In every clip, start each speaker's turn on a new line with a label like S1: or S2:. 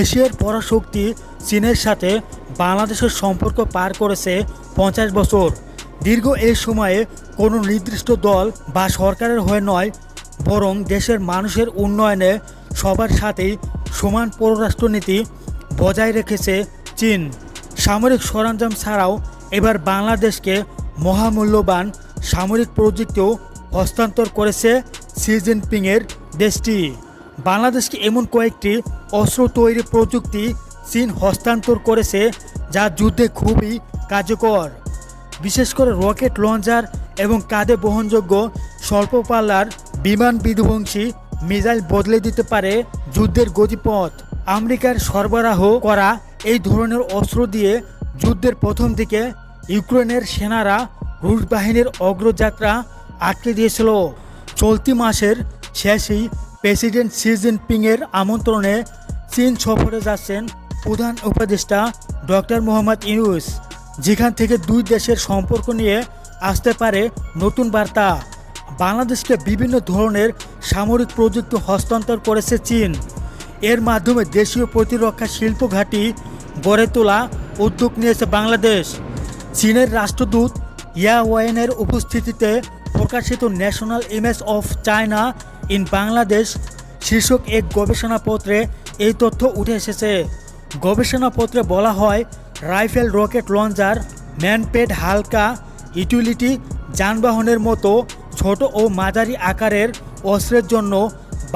S1: এশিয়ার পরাশক্তি চীনের সাথে বাংলাদেশের সম্পর্ক পার করেছে পঞ্চাশ বছর। দীর্ঘ এই সময়ে কোনো নির্দিষ্ট দল বা সরকারের হয়ে নয়, বরং দেশের মানুষের উন্নয়নে সবার সাথেই সমান পররাষ্ট্রনীতি বজায় রেখেছে চীন। সামরিক সরঞ্জাম ছাড়াও এবার বাংলাদেশকে মহামূল্যবান সামরিক প্রযুক্তিও হস্তান্তর করেছে শি জিনপিংয়ের দেশটি। বাংলাদেশকে এমন কয়েকটি অস্ত্র তৈরি প্রযুক্তি চীন হস্তান্তর করেছে যা যুদ্ধে খুবই কার্যকর। বিশেষ করে রকেট লঞ্চার এবং কাঁধে বহনযোগ্য স্বল্প পাল্লার বিমান বিধ্বংসী মিসাইল বদলে দিতে পারে যুদ্ধের গতিপথ। আমেরিকার সরবরাহ করা এই ধরনের অস্ত্র দিয়ে যুদ্ধের প্রথম দিকে ইউক্রেনের সেনারা রুশ বাহিনীর অগ্রযাত্রা আটকে দিয়েছিল। চলতি মাসের শেষেই প্রেসিডেন্ট শি জিনপিংয়ের আমন্ত্রণে চীন সফরে যাচ্ছেন প্রধান উপদেষ্টা ডক্টর মোহাম্মদ ইউস যেখান থেকে দুই দেশের সম্পর্ক নিয়ে আসতে পারে নতুন বার্তা। বাংলাদেশকে বিভিন্ন ধরনের সামরিক প্রযুক্তি হস্তান্তর করেছে চীন। এর মাধ্যমে দেশীয় প্রতিরক্ষা শিল্প ঘাঁটি গড়ে তোলা উদ্যোগ নিয়েছে বাংলাদেশ। চীনের রাষ্ট্রদূত ইয়া ওয়েনের উপস্থিতিতে প্রকাশিত national image of China in Bangladesh শীর্ষক এক গবেষণাপত্রে এই তথ্য উঠে এসেছে। গবেষণাপত্রে বলা হয়, রাইফেল রকেট লঞ্চার ম্যানপেড হালকা, ইউটিলিটি, যানবাহনের মতো ছোট ও মাঝারি আকারের অস্ত্রের জন্য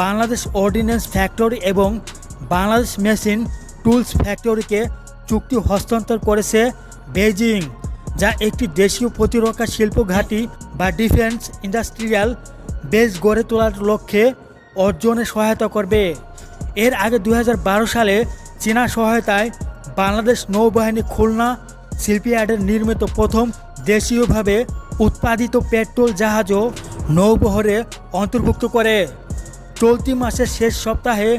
S1: বাংলাদেশ অর্ডিন্যান্স ফ্যাক্টরি এবং বাংলাদেশ মেশিন টুলস ফ্যাক্টরিকে চুক্তি হস্তান্তর করেছে বেজিং যা একটি দেশীয় প্রতিরক্ষা শিল্প ঘাঁটি বা ডিফেন্স ইন্ডাস্ট্রিয়াল বেস গড়ে তোলার লক্ষ্যে অর্জনে সহায়তা করবে। এর আগে দু হাজার বারো সালে চীনা সহায়তায় বাংলাদেশ নৌবাহিনী খুলনা শিল্পীয়ার্ডের নির্মিত প্রথম দেশীয়ভাবে উৎপাদিত পেট্রোল জাহাজও নৌবহরে অন্তর্ভুক্ত করে। চলতি মাসের শেষ সপ্তাহে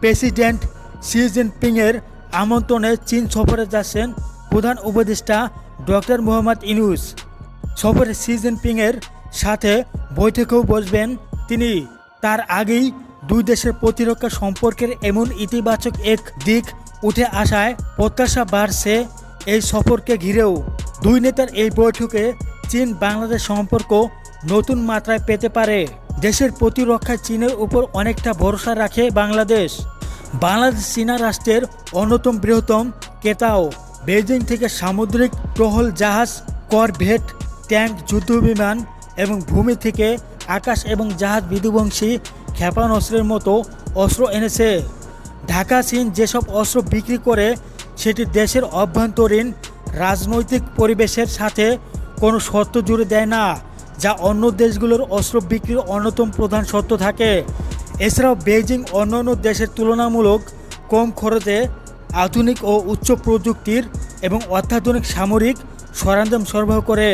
S1: প্রেসিডেন্ট শি জিনপিংয়ের আমন্ত্রণে চীন সফরে যাচ্ছেন প্রধান উপদেষ্টা ডক্টর মোহাম্মদ ইনুস সফরে শি জিনপিংয়ের সাথে বৈঠকেও বসবেন তিনি। তার আগেই দুই দেশের প্রতিরক্ষা সম্পর্কের এমন ইতিবাচক এক দিক উঠে আসায় প্রত্যাশা বাড়ছে এই সফরকে ঘিরেও। দুই নেতার এই বৈঠকে চীন বাংলাদেশ সম্পর্ক নতুন মাত্রায় পেতে পারে। দেশের প্রতিরক্ষায় চীনের উপর অনেকটা ভরসা রাখে বাংলাদেশ। বাংলাদেশ চীনা রাষ্ট্রের অন্যতম বৃহত্তম ক্রেতাও। বেজিং থেকে সামুদ্রিক টহল জাহাজ করভেট ট্যাঙ্ক, যুদ্ধবিমান এবং ভূমি থেকে আকাশ এবং জাহাজ বিধ্বংসী ক্ষেপণাস্ত্রের মতো অস্ত্র এনেছে। ঢাকা, চীন যেসব অস্ত্র বিক্রি করে, সেটি দেশের অভ্যন্তরীণ রাজনৈতিক পরিবেশের সাথে কোনো শর্ত জুড়ে দেয় না, যা অন্য দেশগুলোর অস্ত্র বিক্রির অন্যতম প্রধান শর্ত থাকে। এছাড়াও বেইজিং অন্যান্য দেশের তুলনামূলক কম খরচে আধুনিক ও উচ্চ প্রযুক্তির এবং অত্যাধুনিক সামরিক সরঞ্জাম সরবরাহ করে।